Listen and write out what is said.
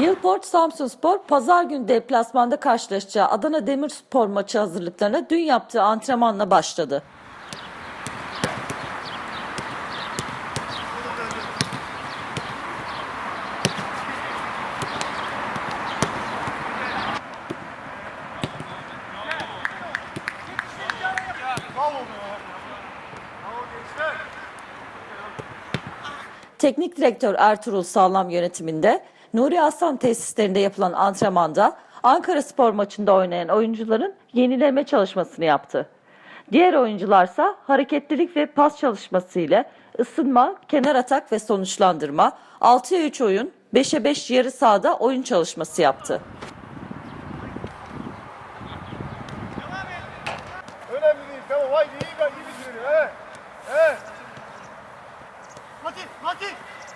Yılport Samsunspor pazar günü deplasmanda karşılaşacağı Adana Demirspor maçı hazırlıklarına dün yaptığı antrenmanla başladı. Teknik direktör Ertuğrul Sağlam yönetiminde Nuri Aslan tesislerinde yapılan antrenmanda Ankara Spor maçında oynayan oyuncuların yenileme çalışmasını yaptı. Diğer oyuncularsa hareketlilik ve pas çalışması ile ısınma, kenar atak ve sonuçlandırma, 6'ya 3 oyun, 5'e 5 yarı sahada oyun çalışması yaptı. Önemli değil. Tamam haydi iyi iyi bitirin. He. Fatih, Fatih.